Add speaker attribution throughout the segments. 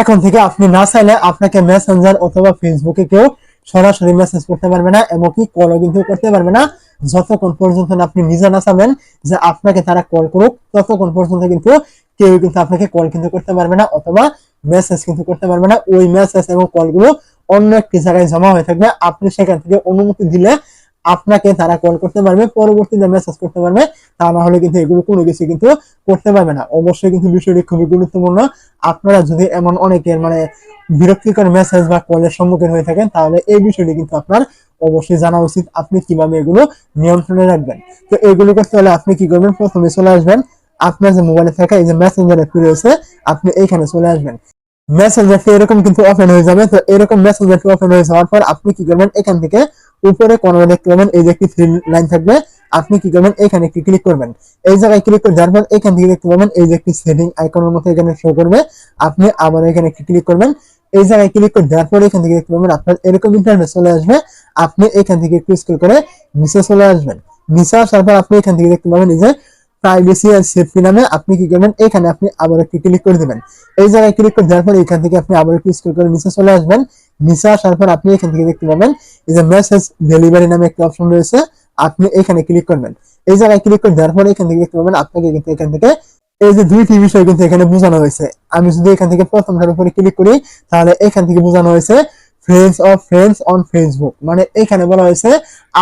Speaker 1: এখন থেকে আপনি না চাইলে আপনাকে মেসেঞ্জার অথবা ফেসবুকে কেউ সরাসরি মেসেজ করতে পারবে না, এমনকি কলও কিন্তু করতে পারবে না। যতক্ষণ পর্যন্ত আপনি নিজে না চাবেন যে আপনাকে তারা কল করুক, ততক্ষণ পর্যন্ত কিন্তু কেউ কিন্তু আপনাকে কল কিন্তু করতে পারবে না অথবা মেসেজ কিন্তু করতে পারবে না। ওই মেসেজ এবং কলগুলো অন্য একটি জায়গায় জমা হয়ে থাকবে। আপনি সেখান থেকে অনুমতি দিলে আপনাকে তারা কল করতে পারবে, পরবর্তীতে মেসেজ করতে পারবে, তা না হলে কিন্তু এগুলো কোনো কিছু কিন্তু করতে পারবে না। অবশ্যই কিন্তু বিষয়টি খুবই গুরুত্বপূর্ণ। আপনারা যদি এমন অনেকের মানে বিরক্তিকর মেসেজ বা কলের সম্মুখীন হয়ে থাকেন, তাহলে এই বিষয়টি কিন্তু আপনার অবশ্যই জানা উচিত, আপনি কীভাবে এগুলো নিয়ন্ত্রণে রাখবেন। তো এগুলো করতে হলে আপনি কি করবেন? প্রথমে চলে আসবেন। আপনার যে মোবাইলে থাকা এই যে মেসেঞ্জার অ্যাপটি রয়েছে, আপনি এইখানে চলে আসবেন। মেসেঞ্জারটি এরকম কিন্তু ওপেন হয়ে যাবে। তো এরকম মেসেজ মেসেঞ্জারটি ওপেন হয়ে যাওয়ার পর আপনি কি করবেন? এখান থেকে উপরে কোনো দেখতে পাবেন এই যে একটি থ্রি লাইন থাকবে, আপনি কি করবেন? এখানে একটি ক্লিক করবেন। এই জায়গায় ক্লিক করে যাওয়ার পর এখান থেকে দেখতে পাবেন, এই যে একটি সেটিং আইকনের মতো এখানে শো করবে। আপনি আবার এখানে একটি ক্লিক করবেন। এই জায়গায় ক্লিক করে দেওয়ার পর এখান থেকে দেখতে পাবেন, আপনার এরকম ইন্টারনেট চলে আসবে। আপনি এখান থেকে একটু স্ক্রল করে নিচে চলে আসবেন। নিচে আসার পর আপনি এখান থেকে দেখতে পাবেন, এই যে প্রাইভেসি আর সেফটি নামে আপনি কি করবেন? এখানে আপনি আবার একটি ক্লিক করে দেবেন। এই জায়গায় ক্লিক করে দেওয়ার পর এখান থেকে আপনি আবার একটু স্ক্রল করে নিচে চলে আসবেন। নিচে আসার পর আপনি এখান থেকে দেখতে পাবেন এই যে মেসেজ ডেলিভারি নামে একটা অপশন রয়েছে। আপনি এখানে ক্লিক করবেন। এই জায়গায় ক্লিক করে দেওয়ার পরে এখান থেকে দেখতে পাবেন আপনাকে কিন্তু এখান থেকে এই যে দুইটি বিষয় কিন্তু এখানে বোঝানো হয়েছে। আমি যদি এখান থেকে প্রথমটার উপরে ক্লিক করি, তাহলে এখান থেকে বোঝানো হয়েছে friends of friends on Facebook মানে এখানে বলা হয়েছে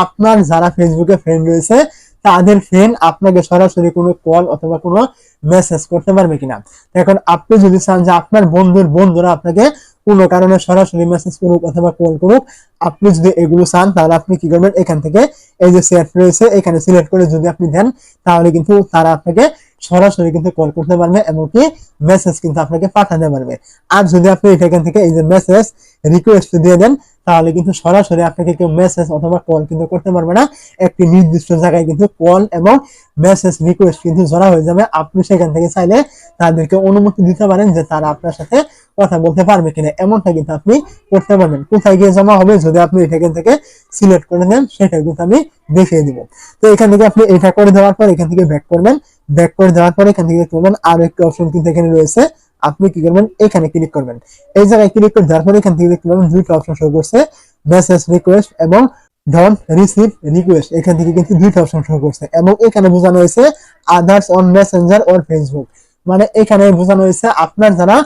Speaker 1: আপনার যারা ফেসবুকে ফ্রেন্ড রয়েছে তাদের ফ্রেন্ড আপনাকে সরাসরি কোনো কল অথবা কোনো মেসেজ করতে পারবে কিনা। এখন আপনি যদি চান যে আপনার বন্ধুর বন্ধুরা আপনাকে কোনো কারণে সরাসরি মেসেজ করুক অথবা কল করুক, আপনি যদি এগুলো চান, তাহলে আপনি কি করবেন? এখান থেকে এই যে সেট রয়েছে, এখানে সিলেক্ট করে যদি আপনি দেন, তাহলে কিন্তু তারা আপনাকে সরাসরি কিন্তু কল করতে পারবে এমনকি মেসেজ কিন্তু আপনাকে পাঠাতে পারবে। আর যদি আপনি এখান থেকে এই যে মেসেজ রিকোয়েস্ট দিয়ে দেন তাহলে কিন্তু সরাসরি আপনাকে কেউ মেসেজ অথবা কল কিন্তু করতে পারবে না। একটি নির্দিষ্ট জায়গায় কিন্তু কল এবং মেসেজ রিকোয়েস্ট কিন্তু জড়া হয়ে যাবে। আপনি সেখান থেকে চাইলে তাদেরকে অনুমতি দিতে পারেন যে তারা আপনার সাথে কথা বলতে পারবে কিনা। এমনটা কিন্তু আপনি করতে পারবেন। কোথায় গিয়ে জমা হবে যদি আপনি এখান থেকে সিলেক্ট করে নেন সেটা কিন্তু আমি দেখিয়ে দিব। তো এখান থেকে আপনি এটা করে দেওয়ার পর এখান থেকে ব্যাক করবেন। ব্যাক করে দেওয়ার পর এখান থেকে করবেন। আরও একটি অপশন কিন্তু এখানে রয়েছে। আপনি কি করবেন? এখানে ক্লিক করবেন। এই জায়গায় ক্লিক করে পর এখান থেকে দেখতে পাবেন দুইটা অপশন শো করছে। মেসেজ রিকোয়েস্ট এবং ডন রিসিভ রিকোয়েস্ট এখান থেকে কিন্তু দুইটা অপশন শো করছে এবং এখানে বোঝানো হয়েছে others on Messenger or Facebook মানে এখানে বোঝানো হয়েছে আপনার যারা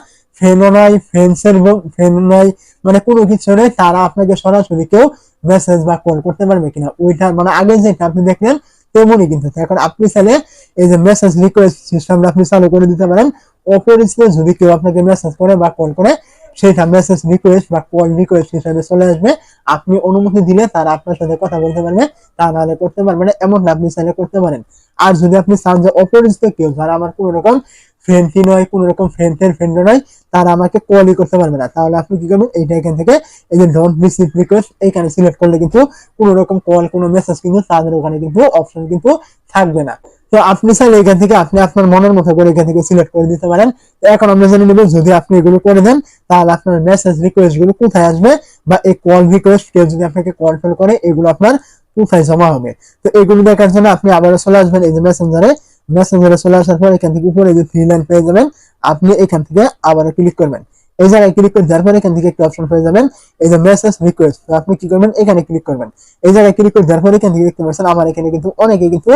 Speaker 1: ফ্রেন্ডও নাই ফ্রেন্ডসের ফ্রেন্ড নাই মানে কোনো কিছু নেই, তারা আপনাকে সরাসরি কেউ মেসেজ বা কল করতে পারবে কিনা। ওইটা মানে আগে যেটা আপনি দেখলেন, তেমনই কিন্তু। এখন আপনি চাইলে এই যে মেসেজ রিকোয়েস্ট সিস্টেমটা আপনি চালু করে দিতে পারেন। অপরিচিত যদি কেউ আপনাকে মেসেজ করে বা কল করে সেটা মেসেজ রিকোয়েস্ট বা কল রিকোয়েস্ট হিসাবে চলে আসবে। আপনি অনুমতি দিলে তারা আপনার সাথে কথা বলতে পারবে, তা নাহলে করতে পারবে না এমনটা আপনি চাইলে করতে পারেন। আর যদি আপনি চান যে অপরিচিত কেউ, যারা আমার কোনো রকম ফ্রেন্ডই নয়, কোনো রকম ফ্রেন্ডের ফ্রেন্ড নয়, তারা আমাকে কলই করতে পারবে না। তাহলে আপনি কি করবেন? এইটা এখান থেকে এই যে ডোন্ট রিসিভ রিকোয়েস্ট এইখানে সিলেক্ট করলে কিন্তু কোনো রকম কল কোনো মেসেজ কিন্তু তাদের ওখানে কিন্তু অপশন কিন্তু থাকবে না। তো আপনি চাইলে এখান থেকে আপনি আপনার মনের মতো করে এখান থেকে সিলেক্ট করে দিতে পারেন। তো এখন আমরা জেনে নেব যদি আপনি এগুলো করে দেন, তাহলে আপনার মেসেজ রিকোয়েস্টগুলো কোথায় আসবে বা এই কল রিকোয়েস্ট কেউ যদি আপনাকে কল ফেল করে, এগুলো আপনার কোথায় জমা হবে? তো এগুলো দেখার জন্য আপনি আবারও চলে আসবেন এই যে মেসেঞ্জারে মেসেঞ্জারে চলে আসার পর এখান থেকে উপরে যে থ্রি লাইন পেয়ে যাবেন, আপনি এখান থেকে আবারও ক্লিক করবেন। এই জায়গায় ক্লিক করে দেওয়ার পরে এখান থেকে একটা অপশন পেয়ে যাবেন। এই যে মেসেজ রিকোয়েস্ট আপনি কি করবেন? এখানে ক্লিক করবেন। এই জায়গায় ক্লিক করে দেওয়ার পরে এখান থেকে দেখতে পাচ্ছেন, আমার এখানে কিন্তু অনেকে কিন্তু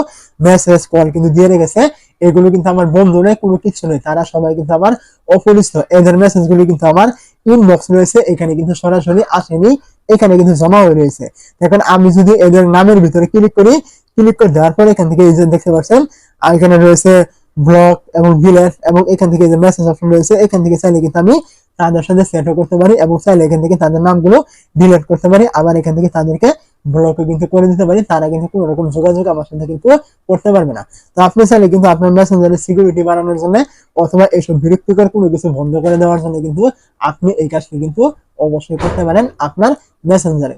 Speaker 1: মেসেজ কল কিন্তু দিয়ে রেখেছে। এগুলো কিন্তু আমার বন্ধু নয় কোনো কিছু নয় তারা সবাই কিন্তু আমার অপরিচিত। এদের মেসেজ গুলি কিন্তু আমার ইনবক্স রয়েছে। এখানে কিন্তু সরাসরি আসেনি, এখানে কিন্তু জমা হয়ে রয়েছে। এখন আমি যদি এদের নামের ভিতরে ক্লিক করি ক্লিক করে দেওয়ার পরে এখান থেকে এই যে দেখতে পাচ্ছেন, আর এখানে রয়েছে ব্লক এবং ডিলেট এবং এখান থেকে যে মেসেজ অপশন রয়েছে, এখান থেকে চাইলে কিন্তু আমি তাদের সাথে সেটও করতে পারি এবং চাইলে এখান থেকে তাদের নামগুলো ডিলিট করতে পারি। আবার এখান থেকে তাদেরকে ব্লকে কিন্তু করে দিতে পারি। তারা কিন্তু কোনো রকম যোগাযোগ আমার সাথে কিন্তু করতে পারবে না। তো আপনি চাইলে কিন্তু আপনার মেসেঞ্জারের সিকিউরিটি বাড়ানোর জন্য অথবা এইসব বিরক্তিকর কোনো কিছু বন্ধ করে দেওয়ার জন্য কিন্তু আপনি এই কাজটি কিন্তু অবশ্যই করতে পারেন আপনার মেসেঞ্জারে